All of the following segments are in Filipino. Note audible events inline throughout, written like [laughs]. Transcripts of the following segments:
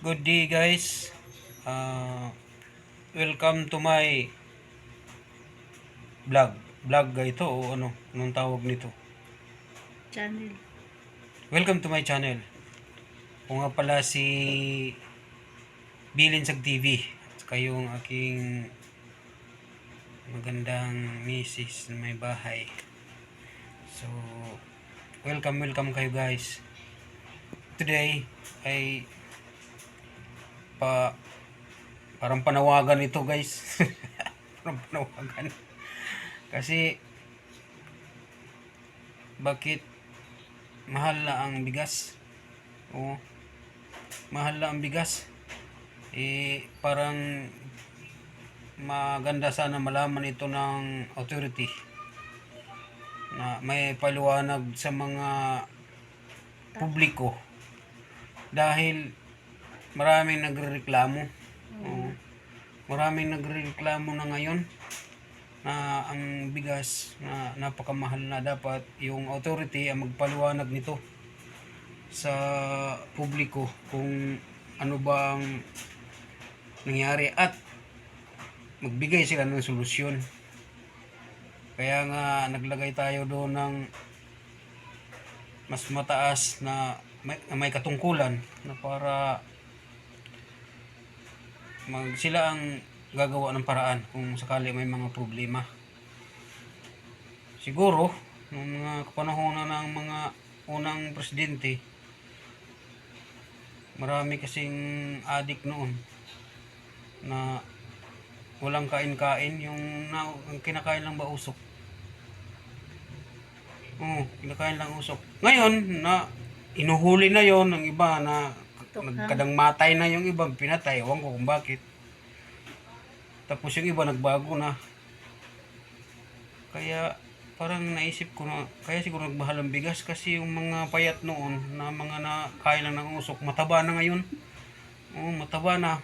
Good day guys. Uh, welcome to my vlog. Vlog ga ito o ano? Anong tawag nito? channel. Welcome to my channel. Ako nga pala si Bilinsag TV. At yung aking magandang misis na may bahay. So, welcome, welcome kayo guys. Today ay pa parang panawagan ito guys. [laughs] parang panawagan. Kasi bakit mahal na ang bigas? Oo. Mahal na ang bigas. Eh parang maganda sana malaman ito ng authority na may paliwanag sa mga publiko dahil maraming nagrereklamo. Oo. Maraming nagrereklamo na ngayon na ang bigas na napakamahal na dapat yung authority ang magpaliwanag nito sa publiko kung ano ba ang nangyari at magbigay sila ng solusyon. Kaya nga naglagay tayo doon ng mas mataas na may, may katungkulan na para mag sila ang gagawa ng paraan kung sakali may mga problema. Siguro, nung mga kapanahonan ng mga unang presidente, marami kasing adik noon na walang kain-kain, yung na, ang kinakain lang ba usok? Oo, kinakain lang usok. Ngayon, na inuhuli na yon ng iba na Tukhang. nagkadang matay na yung iba, pinatay, ewan ko kung bakit. Tapos yung iba nagbago na. Kaya parang naisip ko na, kaya siguro nagmahal ang bigas kasi yung mga payat noon na mga nakain lang ng usok, mataba na ngayon. Oo, mataba na.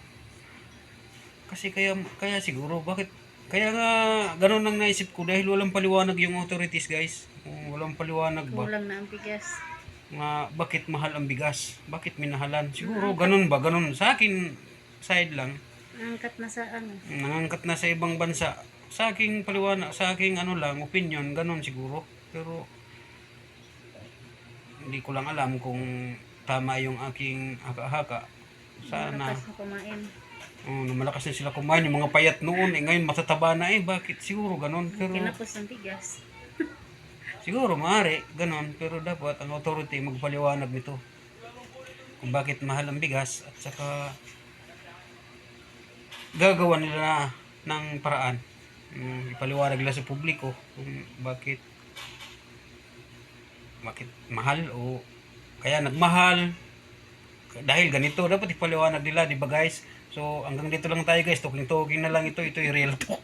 Kasi kaya, kaya siguro, bakit? Kaya nga, ganun ang naisip ko dahil walang paliwanag yung authorities guys. Walang paliwanag ba? Kulang na ang bigas. Nga, bakit mahal ang bigas? Bakit minahalan? Siguro, ganun ba? Ganun. Sa akin, side lang Angkat na sa ano. nangangkat na sa ibang bansa. Sa aking paliwanag, sa aking ano lang, opinion, ganun siguro. Pero, hindi ko lang alam kung tama yung aking haka-haka. Sana, Malakas na kumain. oh, malakas na sila kumain. Yung mga payat noon, eh ngayon matataba na eh. Bakit? Siguro ganun. Pero, Kinapos ng bigas. Siguro maaari, ganun. Pero dapat ang authority magpaliwanag nito. Kung bakit mahal ang bigas at saka gagawa nila ng paraan. Um, ipaliwanag nila sa publiko kung bakit bakit mahal o kaya nagmahal dahil ganito dapat ipaliwanag nila di ba guys so hanggang dito lang tayo guys talking talking na lang ito ito yung real talk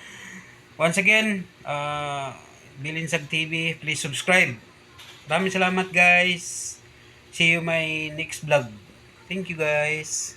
[laughs] once again uh, Bilinsag TV please subscribe. Maraming salamat guys. See you my next vlog. Thank you guys